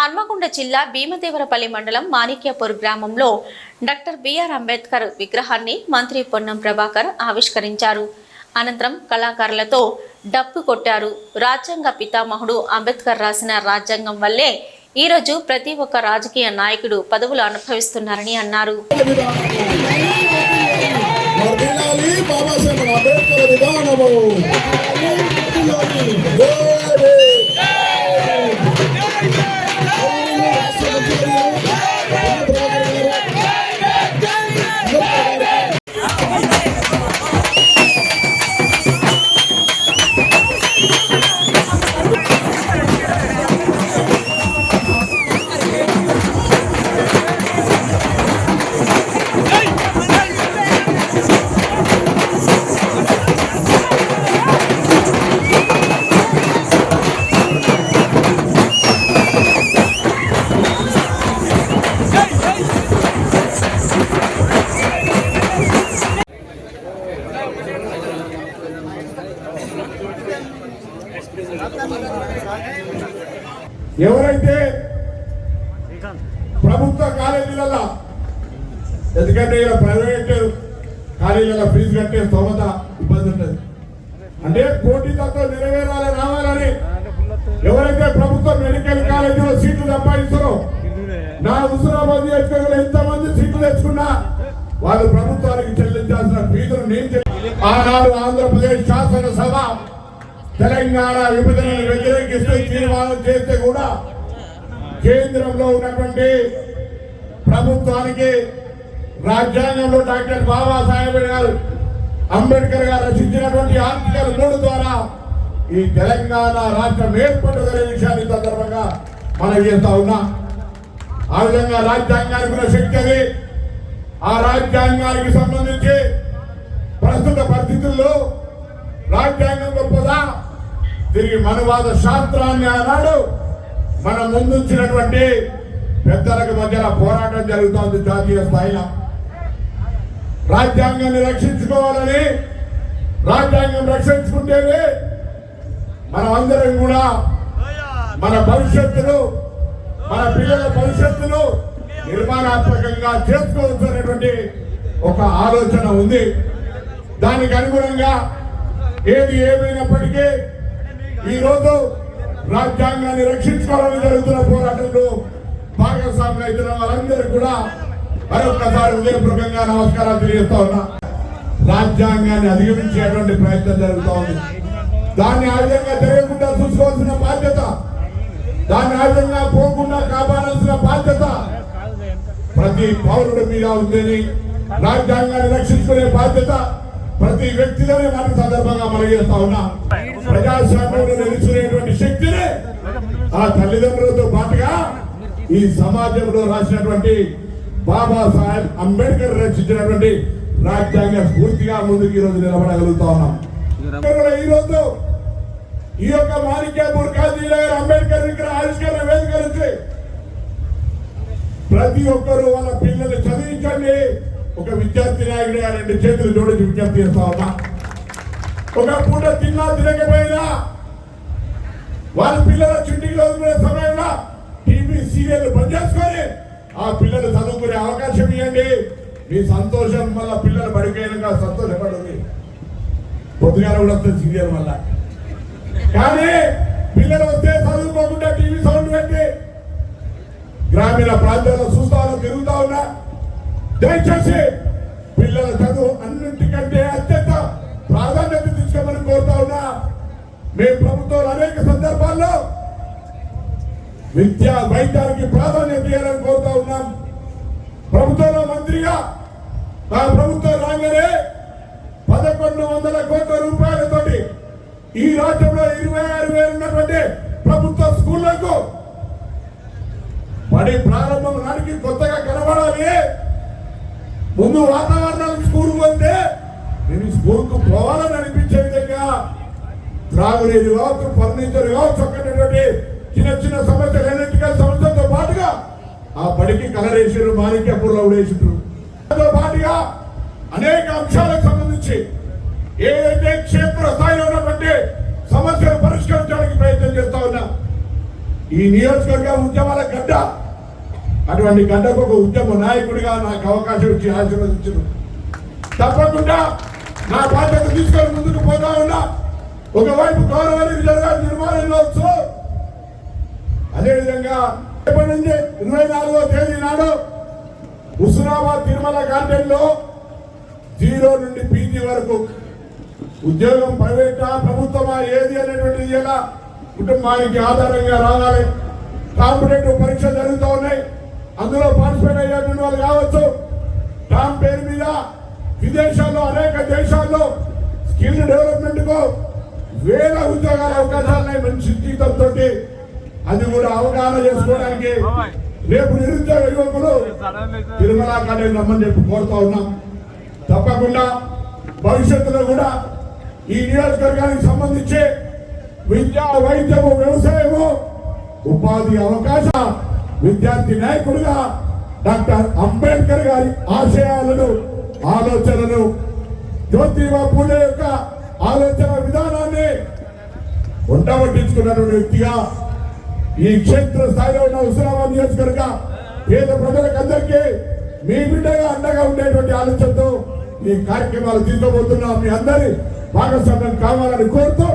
హన్మకొండ జిల్లా భీమదేవరపల్లి మండలం మాణిక్యపూర్ గ్రామంలో డాక్టర్ బిఆర్ అంబేద్కర్ విగ్రహాన్ని మంత్రి పొన్నం ప్రభాకర్ ఆవిష్కరించారు. అనంతరం కళాకారులతో డప్పు కొట్టారు. రాజ్యాంగ పితామహుడు అంబేద్కర్ రాసిన రాజ్యాంగం వల్లే ఈరోజు ప్రతి ఒక్క రాజకీయ నాయకుడు పదవులు అనుభవిస్తున్నారని అన్నారు. బాబాసాహెబ్ అంబేద్కర్ ఎవరైతే ప్రభుత్వ కాలేజీలలో ఎందుకంటే ఇలా ప్రైవేట్ కాలేజీలలో ఫీజు కట్టే స్తోమత ఇబ్బంది ఉంటుంది. అంటే పోటీతత్వం నెరవేరాలి రావాలని ఎవరైతే ప్రభుత్వ మెడికల్ కాలేజీలో సీట్లు సంపాదిస్తారో నా హుసరాబాద్ నియోజకవర్గంలో ఎంతమంది సీట్లు తెచ్చుకున్నా వాళ్ళు ప్రభుత్వానికి చెల్లించాల్సిన ఫీజులు నేను ఆనాడు ఆంధ్రప్రదేశ్ శాసనసభ తెలంగాణ విభజనను వ్యతిరేకిస్తూ తీర్మానం చేస్తే కూడా కేంద్రంలో ఉన్నటువంటి ప్రభుత్వానికి రాజ్యాంగంలో డాక్టర్ బాబాసాహెబ్ గారు అంబేద్కర్ గారు రచించినటువంటి ఆర్టికల్ మూడు ద్వారా ఈ తెలంగాణ రాష్ట్రం ఏర్పడుదనే విషయాన్ని సందర్భంగా మనం చేస్తా ఉన్నా. ఆ విధంగా రాజ్యాంగానికి ఉన్న శక్తి అది. ఆ రాజ్యాంగానికి సంబంధించి ప్రస్తుత పరిస్థితుల్లో రాజ్యాంగం గొప్పదా? తిరిగి మనవాద శాస్త్రాన్ని ఆనాడు మన ముందుంచినటువంటి పెద్దలకు మధ్యన పోరాటం జరుగుతోంది జాతీయ స్థాయిలో. రాజ్యాంగాన్ని రక్షించుకోవాలని రాజ్యాంగం రక్షించుకుంటేనే మనం అందరం కూడా మన భవిష్యత్తును మన పిల్లల భవిష్యత్తును నిర్మాణాత్మకంగా చేసుకోవచ్చు అనేటువంటి ఒక ఆలోచన ఉంది. దానికి అనుగుణంగా ఏది ఏమైనప్పటికీ ఈరోజు రాజ్యాంగాన్ని రక్షించుకోవాలని జరుగుతున్న పోరాటంలో భాగస్వాములు అవుతున్న వాళ్ళందరూ కూడా మరొకసారి హృదయపూర్వకంగా నమస్కారాలు తెలియజేస్తా ఉన్నా. రాజ్యాంగాన్ని అధిగమించేటువంటి ప్రయత్నం జరుగుతూ ఉంది. దాన్ని ఆ విధంగా జరగకుండా చూసుకోవాల్సిన బాధ్యత దాన్ని ఆ విధంగా పోకుండా కాపాడాల్సిన బాధ్యత ప్రతి పౌరుడి మీద ఉందని రాజ్యాంగాన్ని రక్షించుకునే బాధ్యత ప్రతి వ్యక్తిలోనే మనం సందర్భంగా మనగేస్తా చేస్తా ఉన్నా. ప్రజాస్వామ్యంలో నిలుచుకునేటువంటి శక్తిని ఆ తల్లిదండ్రులతో పాటుగా ఈ సమాజంలో రాసినటువంటి బాబా సాహెబ్ అంబేద్కర్ రచించినటువంటి రాజ్యాంగ స్ఫూర్తిగా ముందుకు ఈ రోజు నిలబడగలుగుతా ఉన్నాం. ఈ రోజు ఈ యొక్క మాణిక్యాపూర్ కాజీల అంబేద్కర్ విగ్రహ ఆవిష్కరణ వేదిక నుంచి ప్రతి ఒక్కరూ వాళ్ళ పిల్లల్ని చదివించండి. ఒక విద్యార్థి నాయకుడిగా రెండు చేతులు జోడించి విజ్ఞప్తి చేస్తా ఒక పూట తిన్నా తినకపోయినా వాళ్ళ పిల్లల చుట్టికి చదువుకునే సమయంలో టీవీ సీరియల్ బంద్ చేసుకొని ఆ పిల్లలు చదువుకునే అవకాశం ఇవ్వండి. మీ సంతోషం వల్ల పిల్లలు బడిపోయినాక సంతోషపడుతుంది పొద్దుగాల కూడా వస్తుంది సీరియల్ వల్ల. కానీ పిల్లలు వస్తే చదువుకోకుండా టీవీ సౌండ్ పెట్టి గ్రామీణ ప్రాంతాల్లో చూస్తా ఉన్నా తిరుగుతా ఉన్నా. దయచేసి మేము ప్రభుత్వం అనేక సందర్భాల్లో విద్యా వైద్యానికి ప్రాధాన్యత ఇవ్వాలని కోరుతా ఉన్నాం. ప్రభుత్వంలో మంత్రిగా నా ప్రభుత్వం రాగానే పదకొండు వందల కోట్ల రూపాయలతోటి ఈ రాష్ట్రంలో ఇరవై ఆరు వేలు ఉన్నటువంటి ప్రభుత్వ స్కూళ్ళకు పడి ప్రారంభం నాటికి కొత్తగా కనబడాలి. ముందు వాతావరణం స్కూల్ పోతే నేను స్కూల్కు పోవాలని అనిపి త్రాగునీరు కావచ్చు ఫర్నిచర్ కావచ్చు అక్కడటువంటి చిన్న చిన్న సమస్యలు ఎలక్ట్రికల్ సమస్యలతో పాటుగా ఆ బడికి కలర్ వేసారు మాణిక్యపూర్లో వేసారు దాంతో పాటుగా అనేక అంశాలకు సంబంధించి ఏదైతే క్షేత్ర స్థాయిలో ఉన్నటువంటి సమస్యలు పరిష్కరించడానికి ప్రయత్నం చేస్తా ఉన్నా ఈ నియోజకవర్గ ఉద్యమాల అటువంటి గడ్డకు ఒక ఉద్యమ నాయకుడిగా నాకు అవకాశం ఇచ్చి ఆశీర్వదించను తప్పకుండా నా బాధ్యత తీసుకొని ముందుకు పోతా ఉన్నా. ఒకవైపు గౌరవ రిజర్వ్ నిర్మాణంలో వచ్చు అదేవిధంగా రేపటి నుంచి ఇరవై నాలుగో తేదీ నాడు హుస్నాబాద్ తిరుమల గార్డెన్లో జీరో నుండి పీజీ వరకు ఉద్యోగం ప్రైవేటా ప్రభుత్వమా ఏది అనేటువంటిది ఎలా కుటుంబానికి ఆధారంగా రావాలి. కాంపిటేటివ్ పరీక్ష జరుగుతూ ఉన్నాయి. అందులో పార్టిసిపేట్ అయ్యేటువంటి వాళ్ళు కావచ్చు. టామ్ పేరు మీద విదేశాల్లో అనేక దేశాల్లో స్కిల్ డెవలప్మెంట్కు వేల ఉద్యోగాల అవకాశాలు ఉన్నాయి మంచి జీతంతో అది కూడా అవగాహన చేసుకోవడానికి రేపు నిరుద్యోగ యువకులు తిరుమల కాలేజీ రమ్మని చెప్పి కోరుతా ఉన్నాం. తప్పకుండా భవిష్యత్తులో కూడా ఈ నియోజకవర్గానికి సంబంధించి విద్యా వైద్యము వ్యవసాయము ఉపాధి అవకాశ విద్యార్థి నాయకుడిగా డాక్టర్ అంబేద్కర్ గారి ఆశయాలను ఆలోచనలు జ్యోతిబా పూలే యొక్క ఆలోచన వంట ఉండబట్టించుకున్నటువంటి వ్యక్తిగా ఈ క్షేత్ర స్థాయిలో ఉన్న హుస్నాబాద్ నియోజకవర్గ పేద ప్రజలకు అందరికీ మీ బిడ్డగా అండగా ఉండేటువంటి ఆలోచనతో ఈ కార్యక్రమాలు తీసుకోబోతున్నాం. మీ అందరి భాగస్వామ్యం కావాలని కోరుతూ